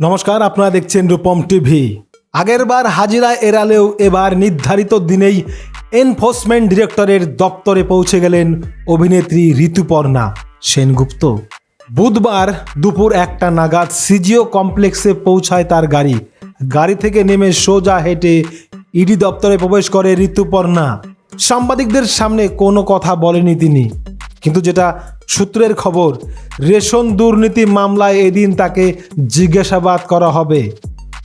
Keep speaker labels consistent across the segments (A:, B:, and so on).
A: নমস্কার, আপনারা দেখছেন রূপম টিভি। আগেরবার হাজিরা এড়ালেও এবার নির্ধারিত দিনেই এনফোর্সমেন্ট ডিরেক্টরের দপ্তরে পৌঁছে গেলেন অভিনেত্রী ঋতুপর্ণা সেনগুপ্ত। বুধবার দুপুর একটা নাগাদ সিজিও কমপ্লেক্সে পৌঁছায় তার গাড়ি। গাড়ি থেকে নেমে সোজা হেঁটে ইডি দপ্তরে প্রবেশ করে ঋতুপর্ণা। সাংবাদিকদের সামনে কোনো কথা বলেনি তিনি। কিন্তু যেটা সূত্রের খবর, রেশন দুর্নীতি মামলায় এদিন তাকে জিজ্ঞাসাবাদ করা হবে।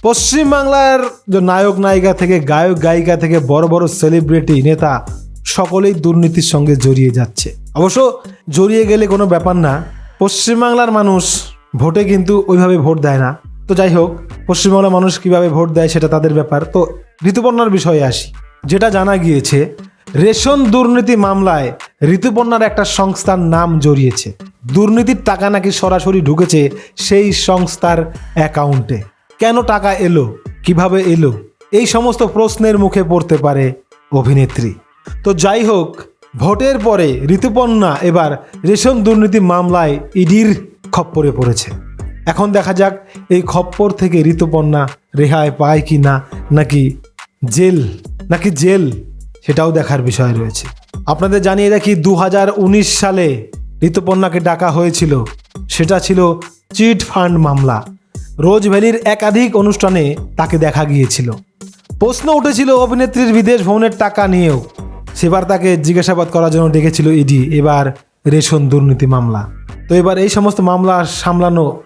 A: পশ্চিমবাংলার নায়ক নায়িকা থেকে গায়ক গায়িকা থেকে বড় বড় সেলিব্রিটি নেতা সকলেই দুর্নীতির সঙ্গে জড়িয়ে যাচ্ছে। অবশ্য জড়িয়ে গেলে কোনো ব্যাপার না পশ্চিমবাংলার মানুষ ভোটে কিন্তু ওইভাবে ভোট দেয় না। তো যাই হোক পশ্চিমবাংলার মানুষ কীভাবে ভোট দেয় সেটা তাদের ব্যাপার। তো ঋতুপর্ণার বিষয়ে আসি। যেটা জানা গিয়েছে, রেশন দুর্নীতি মামলায় ঋতুপর্ণার একটা সংস্থার নাম জড়িয়েছে। দুর্নীতির টাকা নাকি সরাসরি ঢুকেছে সেই সংস্থার অ্যাকাউন্টে। কেন টাকা এলো? কীভাবে এলো? এই সমস্ত প্রশ্নের মুখে পড়তে পারে অভিনেত্রী। তো যাই হোক, ভোটের পরে ঋতুপর্ণা এবার রেশন দুর্নীতি মামলায় ইডির খপ্পরে পড়েছে। এখন দেখা যাক এই খপ্পর থেকে ঋতুপর্ণা রেহাই পায় কি না নাকি জেল নাকি জেল, সেটাও দেখার বিষয় রয়েছে। আপনাদের জানিয়ে রাখি দু হাজার উনিশ সালে ঋতুপর্ণাকে ডাকা হয়েছিল। সেটা ছিল চিট ফান্ড মামলা। রোজ ভ্যালির একাধিক অনুষ্ঠানে তাকে দেখা গিয়েছিল। প্রশ্ন উঠেছিল অভিনেত্রীর বিদেশ ভ্রমণের টাকা নিয়েও। সেবার তাকে জিজ্ঞাসাবাদ করার জন্য ডেকেছিল ইডি। এবার রেশন দুর্নীতি মামলা। তো এবার এই সমস্ত মামলা সামলানো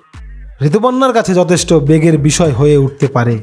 A: ঋতুপর্ণার কাছে যথেষ্ট বেগের বিষয় হয়ে উঠতে পারে।